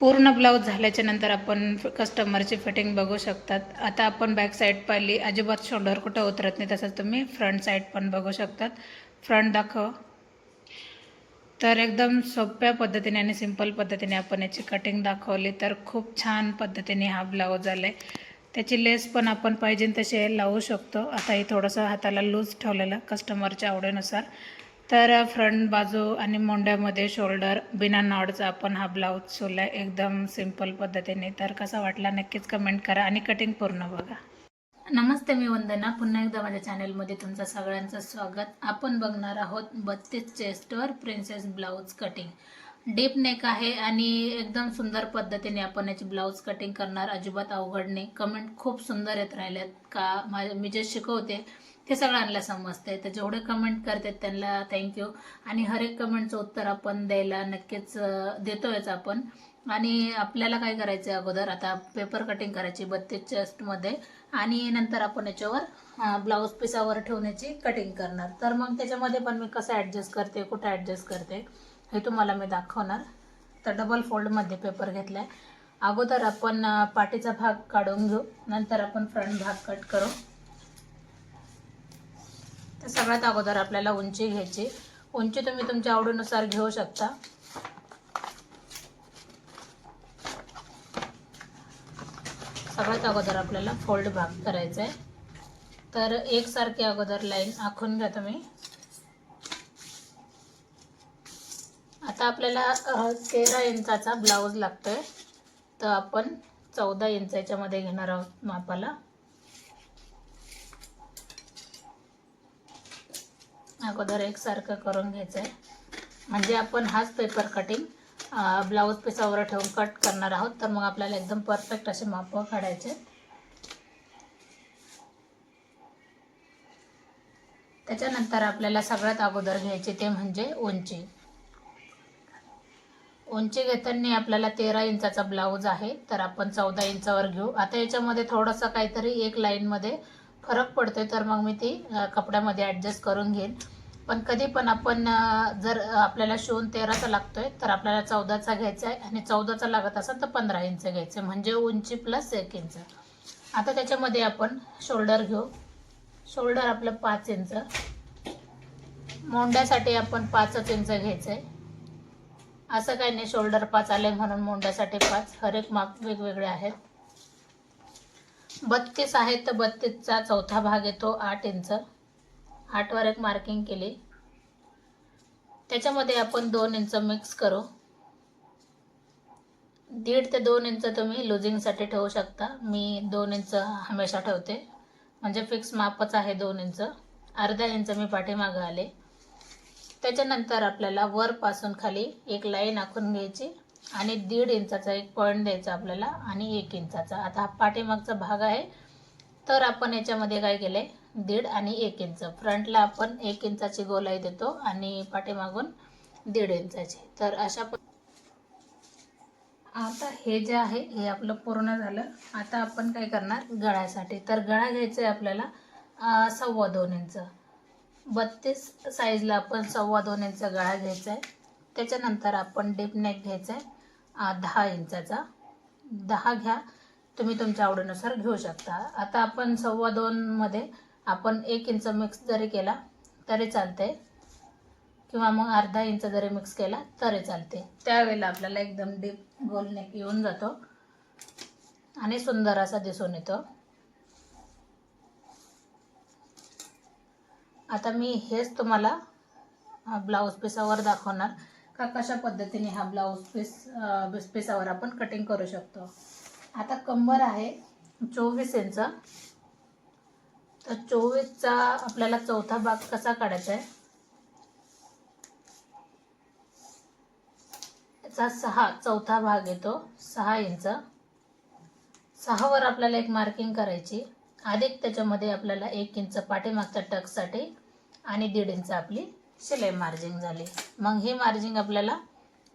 पूर्ण ब्लाऊज झाल्याच्यानंतर आपण कस्टमरची फिटिंग बघू शकतात. आता आपण बॅक साईड पाहिली. अजिबात शोल्डर कुठं उतरत नाही तसंच तुम्ही फ्रंट साईड पण बघू शकतात. फ्रंट दाखव. तर एकदम सोप्या पद्धतीने आणि सिंपल पद्धतीने आपण याची कटिंग दाखवली. तर खूप छान पद्धतीने हा ब्लाऊज आला आहे त्याची लेस पण आपण पाहिजे तसे लावू शकतो. आता हे थोडंसं हाताला लूज ठेवलेलं कस्टमरच्या आवडीनुसार. तर फ्रंट बाजू आणि मोंड्यामध्ये शोल्डर बिना नॉडचा आपण हा ब्लाऊज शिवला एकदम सिंपल पद्धतीने. तर कसा वाटला नक्कीच कमेंट करा आणि कटिंग पूर्ण बघा. नमस्ते मी वंदना. पुन्हा एकदा माझ्या चॅनलमध्ये तुमचं सगळ्यांचं स्वागत. आपण बघणार आहोत बत्तीस चेस्टवर princess blouse cutting. Deep neck आहे आणि एकदम सुंदर पद्धतीने आपण याची ब्लाऊज कटिंग करणार. अजिबात अवघड नाही. कमेंट खूप सुंदर येत राहिल्यात का माझ्या मी जे शिकवते ते सगळ्यांना समजते तर जेवढे कमेंट करतात त्यांना थँक्यू आणि हर एक कमेंटचं उत्तर आपण द्यायला नक्कीच देतोयच आपण. आणि आपल्याला काय करायचं आहे अगोदर आता पेपर कटिंग करायची बत्तीस चेस्टमध्ये आणि नंतर आपण याच्यावर ब्लाऊज पिसावर ठेवण्याची कटिंग करणार. तर मग त्याच्यामध्ये पण मी कसं ॲडजस्ट करते कुठं ॲडजस्ट करते हे तुम्हाला मी दाखवणार. तर डबल फोल्डमध्ये पेपर घेतला आहे अगोदर आपण पाठीचा भाग काढून घेऊ. नंतर आपण फ्रंट भाग कट करू. तर सगळ्यात अगोदर आपल्याला उंची घ्यायची. उंची तुम्ही तुमच्या आवडीनुसार घेऊ शकता. सगळ्यात अगोदर आपल्याला फोल्ड भाग करायचा आहे तर एकसारखी अगोदर लाईन आखून घ्या तुम्ही. आता आपल्याला तेरा इंचाचा ब्लाऊज लागतोय. तर आपण चौदा इंचाच्यामध्ये घेणार आहोत मापाला. अगोदर एकसारखं करून घ्यायचं आहे म्हणजे आपण हाच पेपर कटिंग ब्लाऊज पिसावर ठेवून कट करणार आहोत. तर मग आपल्याला एकदम परफेक्ट असे माप काढायचे त्याच्यानंतर आपल्याला सगळ्यात अगोदर घ्यायचे ते म्हणजे उंची. उंची घेताना आपल्याला तेरा इंचाचा ब्लाऊज आहे. तर आपण चौदा इंचावर घेऊ. आता याच्यामध्ये थोडंसं काहीतरी एक लाईनमध्ये फरक पडतो तर मग मी ती कपड्यामध्ये ॲडजस्ट करून घेईन. पण कधी पण आपण जर आपल्याला शिवून तेराचा लागतो आहे तर आपल्याला चौदाचा घ्यायचा आहे आणि चौदाचा लागत असेल तर पंधरा इंच घ्यायचं म्हणजे उंची प्लस एक इंच. आता त्याच्यामध्ये आपण शोल्डर घेऊ. शोल्डर आपलं पाच इंच. मोंड्यासाठी आपण पाचच इंच घ्यायचं आहे असं काही नाही शोल्डर पाच आले म्हणून मोंड्यासाठी पाच. हर एक माप वेगवेगळे आहेत. बत्तीस आहे तर बत्तीसचा चौथा भाग येतो आठ इंच. आठवर एक मार्किंग केली. त्याच्यामध्ये आपण दोन इंच मिक्स करू. दीड ते दोन इंच तुम्ही लुझिंगसाठी ठेवू शकता. मी दोन इंच हमेशा ठेवते. म्हणजे फिक्स मापच आहे दोन इंच. अर्धा इंच मी पाठीमागं आले. त्याच्यानंतर आपल्याला वरपासून खाली एक लाईन आखून घ्यायची. आणि दीड इंचाचा एक पॉईंट द्यायचा आपल्याला आणि एक इंचाचा. आता हा पाठीमागचा भाग आहे. तर आपण याच्यामध्ये काय केलं आहे दीड आणि एक इंच. फ्रंटला आपण एक इंचाची गोलाई देतो आणि पाठीमागून दीड इंचाची. तर अशा प आता हे जे आहे हे आपलं पूर्ण झालं. आता आपण काय करणार? गळ्यासाठी. तर गळा घ्यायचा आहे आपल्याला सव्वा दोन इंच. बत्तीस साईजला आपण सव्वा दोन इंच गळा घ्यायचा आहे. त्याच्यानंतर आपण डीप नेक घ्यायचा आहे दहा इंचाचा. दहा घ्या. तुम्ही तुमच्या आवडीनुसार घेऊ शकता. आता आपण सव्वा दोनमध्ये आपण एक इंच मिक्स जरी केला तरी चालते किंवा मग अर्धा इंच जरी मिक्स केला तरी चालते त्यावेळेला आपल्याला एकदम डीप गोल नेक येऊन जातो. आणि सुंदर असा दिसून येतो. आता मी हेच तुम्हाला ब्लाऊज पिसावर दाखवणार. का कशा पद्धतीने हा ब्लाऊज पीस अ, पिसावर आपण कटिंग करू शकतो? आता कंबर आहे चोवीस इंच. तर चोवीसचा आपल्याला चौथा भाग कसा काढायचा आहे? याचा सहा चौथा भाग येतो सहा इंच. सहावर आपल्याला एक मार्किंग करायची. अधिक त्याच्यामध्ये आपल्याला एक इंच पाठीमागच्या टक्ससाठी आणि दीड इंच आपली शिलाई मार्जिंग झाली. मग ही मार्जिंग आपल्याला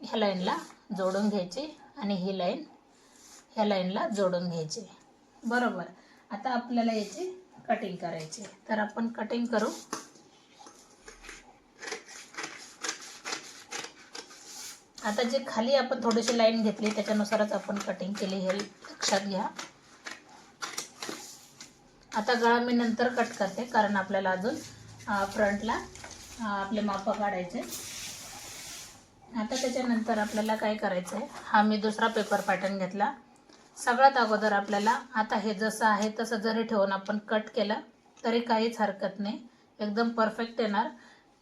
ह्या लाईनला जोडून घ्यायची आणि ही लाईन ह्या लाईनला जोडून घ्यायची. बरोबर. आता आपल्याला याची कटिंग करायची तर आपण कटिंग करू. आता जे खाली आपण थोडीशी लाईन घेतली त्याच्यानुसारच आपण कटिंग केली हे लक्षात घ्या. आता गळा मी नंतर कट करते कारण आपल्याला अजून फ्रंटला आपले माप काढायचे. आता त्याच्यानंतर आपल्याला काय करायचं आहे हा मी दुसरा पेपर पॅटर्न घेतला. सगळ्यात अगोदर आपल्याला आता हे जसं आहे तसं जरी ठेवून आपण कट केलं तरी काहीच हरकत नाही. एकदम परफेक्ट येणार.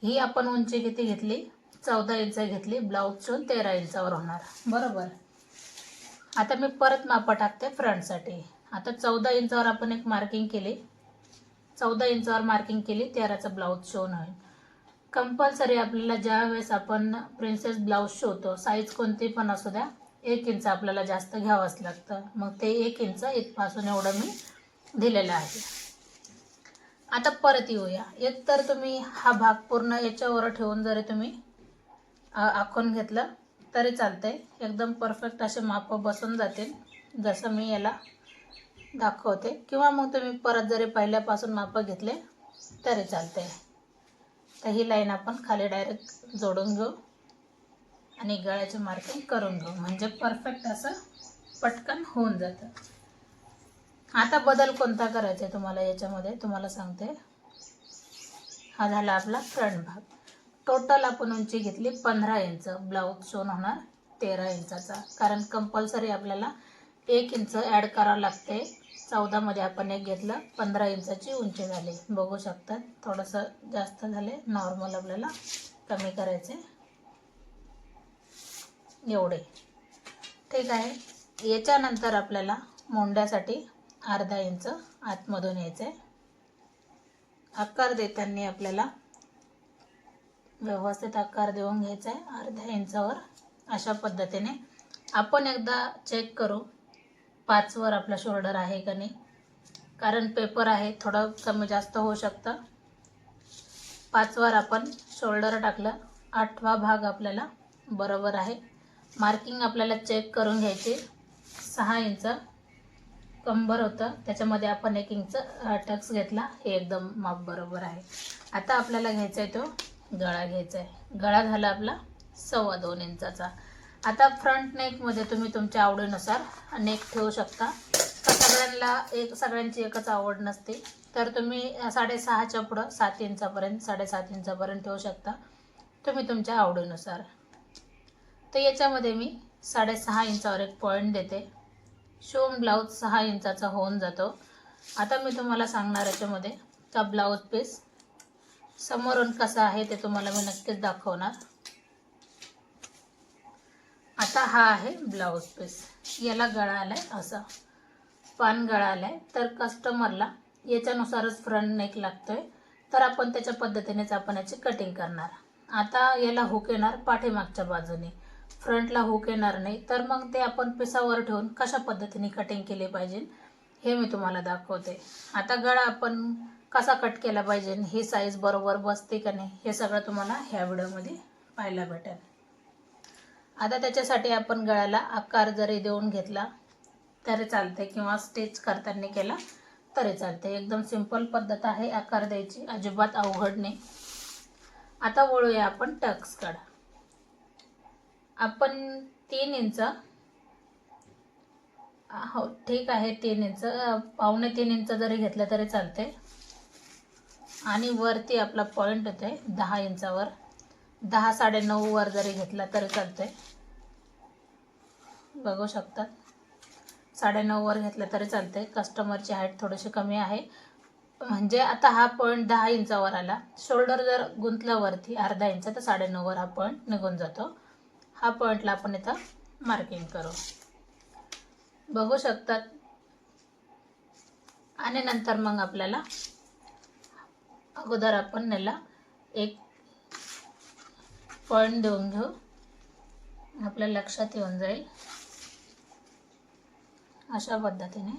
ही आपण उंची किती घेतली? चौदा इंच घेतली. ब्लाऊज तेरा इंचावर होणार. बरोबर. आता मी परत मापं टाकते फ्रंटसाठी. आता चौदा इंचावर आपण एक मार्किंग केली. चौदा इंचावर मार्किंग केली तेराचं ब्लाऊज शिवून होईल. कंपल्सरी आपल्याला ज्या वेळेस आपण प्रिन्सेस ब्लाऊज शिवतो साईज कोणती पण असू द्या एक इंच आपल्याला जास्त घ्यावंच लागतं. मग ते एक इंच इथपासून एवढं मी दिलेलं आहे. आता परत येऊया. एक तर तुम्ही हा भाग पूर्ण याच्यावर ठेवून जरी तुम्ही आखून घेतलं तरी चालतंय. एकदम परफेक्ट असे मापं बसून जातील जसं मी याला दाखवते. किंवा मग तुम्ही परत जरी पहिल्यापासून मापं घेतले तरी चालते तर ही लाईन आपण खाली डायरेक्ट जोडून घेऊ. आणि गळ्याचे मार्किंग करून घेऊ. म्हणजे परफेक्ट असं पटकन होऊन जातं. आता बदल कोणता करायचा आहे तुम्हाला याच्यामध्ये? तुम्हाला सांगते. हा झाला आपला फ्रंट भाग. टोटल आपण उंची घेतली पंधरा इंच. ब्लाऊज शिवून होणार तेरा इंचाचा. कारण कंपल्सरी आपल्याला एक इंच ॲड करावं लागते. चौदामध्ये आपण एक घेतलं पंधरा इंचाची उंची झाली. बघू शकतात थोडंसं जास्त झाले नॉर्मल आपल्याला कमी करायचे. एवढे. ठीक आहे. याच्यानंतर आपल्याला मोंड्यासाठी अर्धा इंच आतमधून यायचं. आहे आकार देताना आपल्याला व्यवस्थित आकार देऊन घ्यायचा आहे. अर्ध्या इंचावर अशा पद्धतीने. आपण एकदा चेक करू. पाचवर आपला शोल्डर आहे का नाही? कारण पेपर आहे थोडं कमी जास्त होऊ शकतं. पाचवर आपण शोल्डर टाकलं आठवा भाग आपल्याला बरोबर आहे. मार्किंग आपल्याला चेक करून घ्यायची. सहा इंच कंबर होतं त्याच्यामध्ये आपण एक इंच टक्स घेतला हे एकदम माप बरोबर आहे. आता आपल्याला घ्यायचा आहे तो गळा घ्यायचा आहे गळा झाला आपला सव्वा दोन इंचाचा. आता फ्रंट नेकमध्ये तुम्ही तुमच्या आवडीनुसार नेक ठेवू शकता. सगळ्यांना एक सगळ्यांची एकच आवड नसते. तर तुम्ही साडेसहाच्या पुढं सात इंचापर्यंत साडेसात इंचापर्यंत ठेवू शकता. तुम्ही तुमच्या आवडीनुसार. तर याच्यामध्ये मी साडेसहा इंचावर एक पॉईंट देते. शिवून ब्लाऊज सहा इंचाचा होऊन जातो. आता मी तुम्हाला सांगणार याच्यामध्ये का ब्लाऊज पीस समोरून कसा आहे ते तुम्हाला मी नक्कीच दाखवणार. आता हा आहे ब्लाऊज पीस. याला गळा आहे असा. पान गळा आहे तर कस्टमरला याच्यानुसारच फ्रंट नेक लागतोय. तर आपण त्याच्या पद्धतीनेच आपण याची कटिंग करणार. आता याला हुक येणार पाठीमागच्या बाजूने. फ्रंटला हुक येणार नाही. तर मग ते आपण पिसावर ठेवून कशा पद्धतीने कटिंग केली पाहिजे हे मी तुम्हाला दाखवते. आता गळा आपण कसा कट केला पाहिजे ही साईज बरोबर बसते का नाही हे सगळं तुम्हाला ह्या व्हिडिओमध्ये पाहायला भेटेल. आता त्याच्यासाठी आपण गळ्याला आकार जरी देऊन घेतला तरी चालते किंवा स्टिच करताना केला तरी चालते एकदम सिंपल पद्धत आहे आकार द्यायची. अजिबात अवघड नाही. आता वळूया आपण टक्सकडं आपण तीन इंच हो ठीक आहे तीन इंच. पावणे तीन इंच जरी घेतलं तरी चालते आणि वरती आपला पॉईंट होते दहा इंचावर. दहा साडेनऊ वर जरी घेतला तरी चालते बघू शकतात साडेनऊ वर घेतलं तरी चालते कस्टमरची हाईट थोडीशी कमी आहे. म्हणजे आता हा पॉईंट दहा इंचावर आला. शोल्डर जर गुंतला वरती अर्धा इंच तर साडेनऊवर हा पॉईंट निघून जातो. हा पॉईंटला आपण इथं मार्किंग करू. बघू शकतात आणि नंतर मग आपल्याला अगोदर आपण याला एक पॉईंट देऊन घेऊ. आपल्या लक्षात येऊन जाईल. अशा पद्धतीने.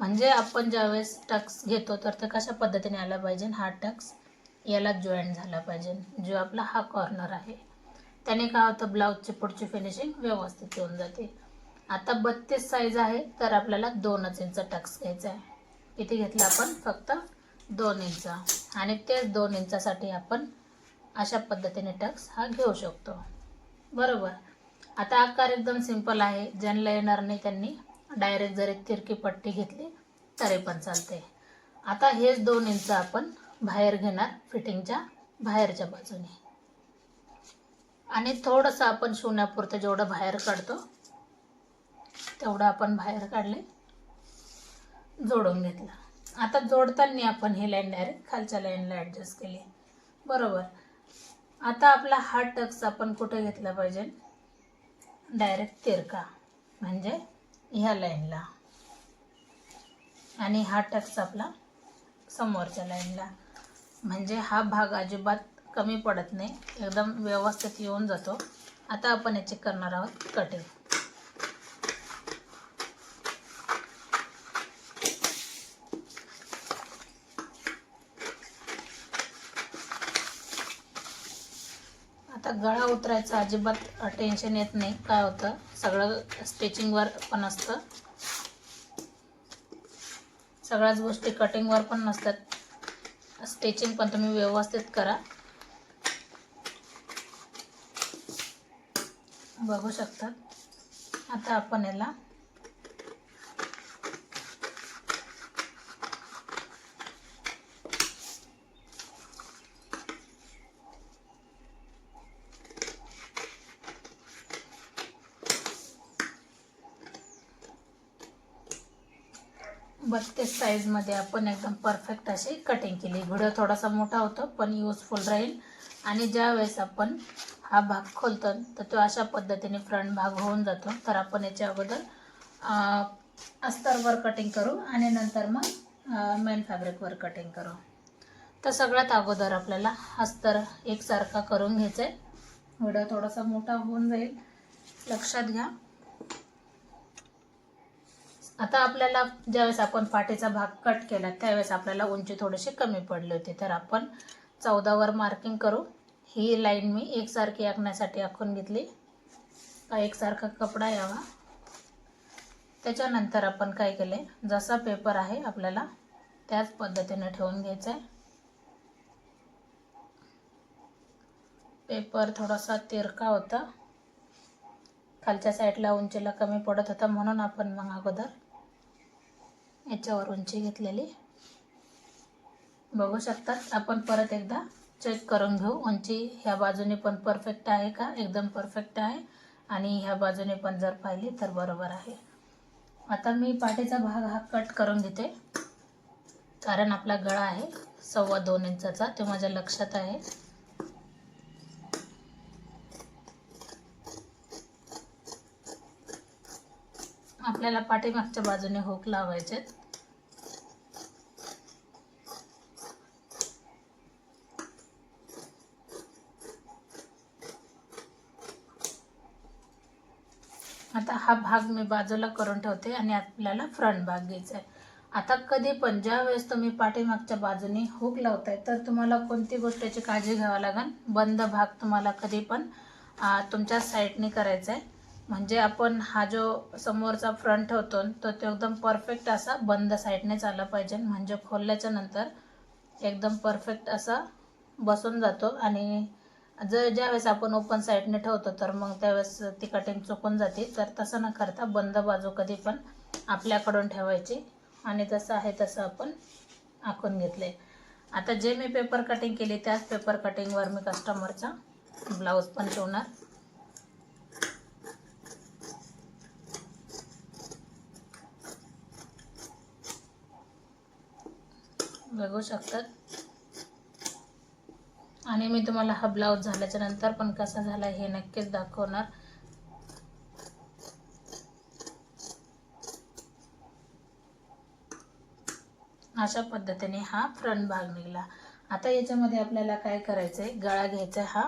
म्हणजे आपण ज्यावेळेस टक्स घेतो तर ते कशा पद्धतीने आला पाहिजे हा टक्स याला जॉईंट झाला पाहिजे. जो आपला हा कॉर्नर आहे. त्याने काय होतं? ब्लाऊजची पुढची फिनिशिंग व्यवस्थित येऊन जाते. आता बत्तीस साईज आहे तर आपल्याला दोनच इंच टक्स घ्यायचा आहे. किती घेतलं आपण? फक्त दोन इंच आणि तेच दोन इंचासाठी आपण अशा पद्धतीने टक्स हा घेऊ शकतो. बरोबर. आता आकार एकदम सिंपल आहे. ज्यांना येणार नाही त्यांनी डायरेक्ट जर एक तिरकी पट्टी घेतली तरी पण चालते. आता हेच दोन इंच आपण बाहेर घेणार फिटिंगच्या बाहेरच्या बाजूने. आणि थोडंसं आपण शिवण्यापुरतं जेवढं बाहेर काढतो तेवढं आपण बाहेर काढले जोडून घेतलं. आता जोडताना आपण ही लाईन डायरेक्ट खालच्या लाईनला ॲडजस्ट केली. बरोबर. आता आपला हा टक्स आपण कुठे घेतला पाहिजे? डायरेक्ट तिरका. म्हणजे ह्या लाईनला. आणि हा टक्स आपला समोरच्या लाईनला. म्हणजे हा भाग अजिबात कमी पडत नाही. एकदम व्यवस्थित येऊन जातो. आता आपण याचे करणार आहोत कटिंग आता गळा उतरायचा अजिबात टेन्शन येत नाही. काय होतं? सगळं स्टिचिंगवर पण असतं. सगळ्याच गोष्टी कटिंगवर पण नसतात. स्टिचिंग पण तुम्ही व्यवस्थित करा. बघू शकतात आता आपण याला बत्तीस साईजमध्ये आपण एकदम परफेक्ट अशी कटिंग केली. व्हिडिओ थोडासा मोठा होतो पण यूजफुल राहील. आणि ज्यावेळेस आपण हा भाग खोलतो तर तो अशा पद्धतीने फ्रंट भाग होऊन जातो. तर आपण याच्या अगोदर अस्तरवर कटिंग करू आणि नंतर मग मेन फॅब्रिकवर कटिंग करू. तर सगळ्यात अगोदर आपल्याला अस्तर एकसारखा करून घ्यायचा आहे व्हिडिओ थोडासा मोठा होऊन जाईल. लक्षात घ्या. आता आपल्याला ज्यावेळेस आपण पाठीचा भाग कट केला त्यावेळेस आपल्याला उंची थोडीशी कमी पडली होती. तर आपण चौदावर मार्किंग करू. ही लाईन मी एकसारखी आखण्यासाठी आखून घेतली. का एकसारखा कपडा यावा. त्याच्यानंतर आपण काय केले? जसा पेपर आहे आपल्याला त्याच पद्धतीने ठेवून घ्यायचा आहे पेपर थोडासा तिरका होता. खालच्या साईडला उंचीला कमी पडत होता म्हणून आपण मग अगोदर याच्यावर उंची घेतलेली. बघू शकतात आपण परत एकदा चेक करून घेऊ. उंची ह्या बाजूने पण परफेक्ट आहे का? एकदम परफेक्ट आहे. आणि ह्या बाजूने पण जर पाहिली तर बरोबर आहे. आता मी पाठीचा भाग हा कट करून घेते. कारण आपला गळा आहे सव्वा दोन इंचाचा. ते माझ्या लक्षात आहे. आपल्याला पाठीमागच्या बाजूने हुक लावायचे आता हा भाग मी बाजूला करून ठेवते आणि आपल्याला फ्रंट भाग घ्यायचा आहे. आता कधी पण ज्या वेळेस तुम्ही पाठीमागच्या बाजूने हुक लावताय तर तुम्हाला कोणती गोष्टीची काळजी घ्यावी लागेल? बंद भाग तुम्हाला कधी पण तुमच्या साईडने करायचा आहे. म्हणजे आपण हा जो समोरचा फ्रंट ठेवतो तो तो एकदम परफेक्ट असा बंद साईडनेच आला पाहिजे. म्हणजे खोलल्याच्या नंतर एकदम परफेक्ट असा बसून जातो. आणि जर ज्यावेळेस आपण ओपन साईडने ठेवतो तर मग त्यावेळेस ती कटिंग चुकून जाते. तर तसं न करता बंद बाजू कधी पण आपल्याकडून ठेवायची. आणि जसं आहे तसं आपण आखून घेतले आता जे मी पेपर कटिंग केली त्याच पेपर कटिंगवर मी कस्टमरचा ब्लाऊज पण शिवणार. बघू शकतात. आणि मी तुम्हाला हा ब्लाऊज झाल्याच्यानंतर पण कसा झाला हे नक्कीच दाखवणार. अशा पद्धतीने हा फ्रंट भाग निघाला. आता याच्यामध्ये आपल्याला काय करायचं आहे गळा घ्यायचा आहे हा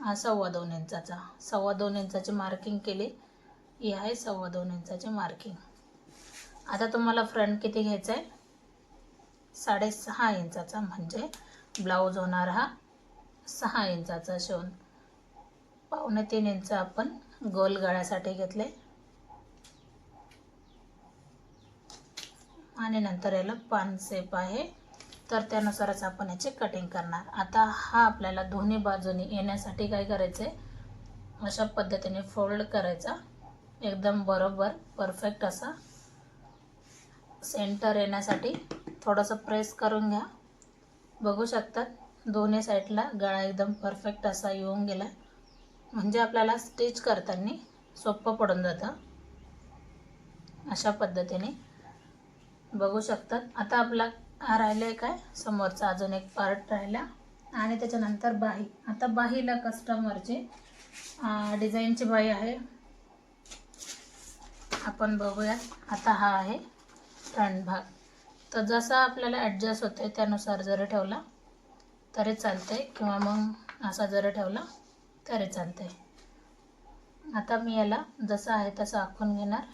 हा सव्वा दोन इंचाचा. सव्वा दोन इंचाची मार्किंग केली. ही आहे सव्वा दोन इंचाची मार्किंग आता तुम्हाला फ्रंट किती घ्यायचा आहे साडेसहा इंचाचा म्हणजे ब्लाऊज होणार हा सहा इंचाचा शिवून पावणे तीन इंच आपण गोल गळ्यासाठी घेतले. आणि नंतर याला पान सेप आहे. तर त्यानुसारच आपण याची कटिंग करणार. आता हा आपल्याला दोन्ही बाजूनी येण्यासाठी काय करायचं आहे अशा पद्धतीने फोल्ड करायचा. एकदम बरोबर परफेक्ट असा सेंटर येण्यासाठी थोडंसं प्रेस करून घ्या. बघू शकतात दोन्ही साईडला गळा एकदम परफेक्ट असा येऊन गेला म्हणजे आपल्याला स्टिच करताना सोपं पडून जातं. अशा पद्धतीने. बघू शकतात आता आपला हा राहिला आहे काय? समोरचा अजून एक पार्ट राहिला. आणि त्याच्यानंतर बाही. आता बाहीला कस्टमरचे डिझाईनची बाही आहे. आपण बघूया. आता हा आहे फ्रंट भाग. तर जसा आपल्याला ॲडजस्ट होते त्यानुसार जरी ठेवला तरी चालते किंवा मग असा जरी ठेवला तरी चालते आता मी याला जसं आहे तसं आखून घेणार.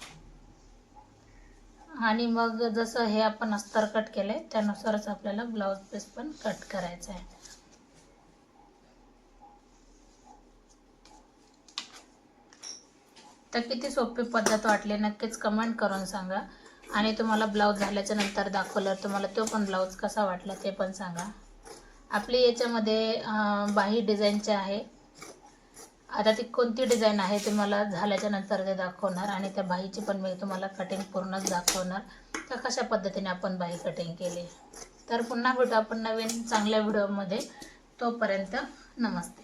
आणि मग जसं हे आपण अस्तर कट केलं आहे त्यानुसारच आपल्याला ब्लाऊज पीस पण कट करायचं आहे. तर किती सोपी पद्धत वाटली नक्कीच कमेंट करून सांगा. आणि तुम्हाला ब्लाऊज झाल्याच्यानंतर दाखवल्यावर तुम्हाला तो पण ब्लाऊज कसा वाटला ते पण सांगा. आपली याच्यामध्ये बाही डिझाईनचे आहे. आता ती कोणती डिझाईन आहे ते मला झाल्याच्यानंतर ते दाखवणार आणि त्या बाहीची पण मी तुम्हाला कटिंग पूर्णच दाखवणार. तर कशा पद्धतीने आपण बाही कटिंग केली? तर पुन्हा भेटू आपण नवीन चांगल्या व्हिडिओमध्ये तोपर्यंत नमस्ते.